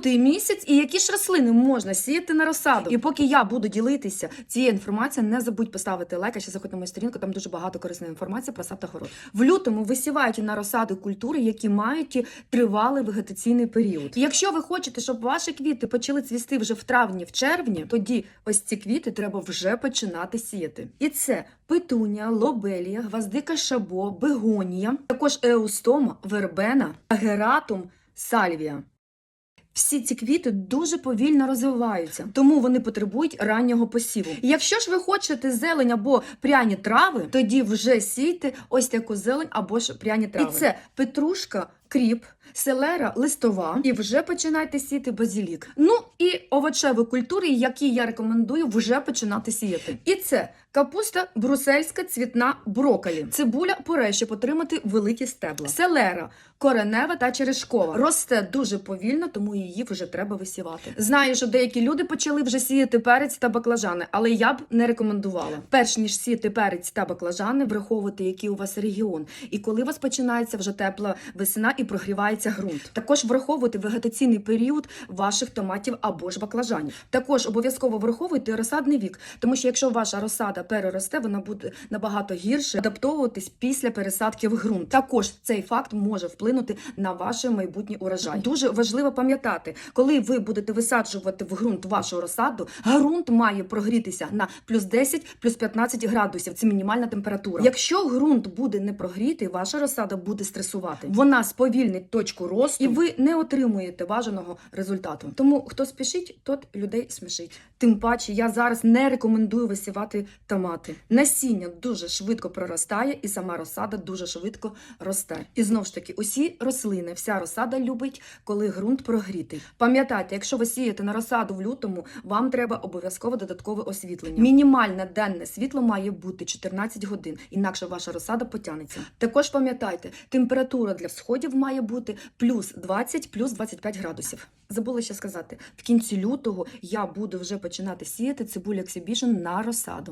лютий місяць і які ж рослини можна сіяти на розсаду. І поки я буду ділитися цією інформацією, не забудь поставити лайк, а ще заходь на мою сторінку, там дуже багато корисної інформації про сад та город. В лютому висівають на розсаду культури, які мають тривалий вегетаційний період. І якщо ви хочете, щоб ваші квіти почали цвісти вже в травні, в червні, тоді ось ці квіти треба вже починати сіяти. І це петуня, лобелія, гвоздика шабо, бегонія, також еустома, вербена, агератум, сальвія. Всі ці квіти дуже повільно розвиваються, тому вони потребують раннього посіву. І Якщо ж ви хочете зелень або пряні трави, тоді вже сійте ось таку зелень або ж пряні трави. І це петрушка, кріп, селера, листова, і вже починайте сіяти базілік. Ну і овочеві культури, які я рекомендую вже починати сіяти. І це капуста брусельська, цвітна броколі, цибуля поре, щоб отримати великі стебла, селера, коренева та черешкова. Росте дуже повільно, тому її вже треба висівати. Знаю, що деякі люди почали вже сіяти перець та баклажани, але я б не рекомендувала. Перш ніж сіяти перець та баклажани, враховувати, який у вас регіон, і коли у вас починається вже тепла весна і прогрівається ґрунт. Також враховувати вегетаційний період ваших томатів або ж баклажанів. Також обов'язково враховуйте розсадний вік, тому що якщо ваша розсада переросте, вона буде набагато гірше адаптовуватись після пересадки в ґрунт. Також цей факт може вплинути на ваш майбутній урожай. Дуже важливо пам'ятати, коли ви будете висаджувати в ґрунт вашу розсаду, ґрунт має прогрітися на плюс 10, плюс 15 градусів. Це мінімальна температура. Якщо ґрунт буде не прогрітий, ваша розсада буде стресувати. Вона сповільнить точку росту, і ви не отримуєте бажаного результату. Тому хто спішить, тот людей смішить. Тим паче, я зараз не рекомендую висівати томати. Насіння дуже швидко проростає, і сама розсада дуже швидко росте. І знову ж таки, усі рослини, вся розсада любить, коли ґрунт прогрітий. Пам'ятайте, якщо ви сієте на розсаду в лютому, вам треба обов'язково додаткове освітлення. Мінімальне денне світло має бути 14 годин, інакше ваша розсада потягнеться. Також пам'ятайте, температура для всходів має бути плюс 20, плюс 25 градусів. Забула ще сказати, в кінці лютого я буду вже починати сіяти цибулю ексібішн на розсаду.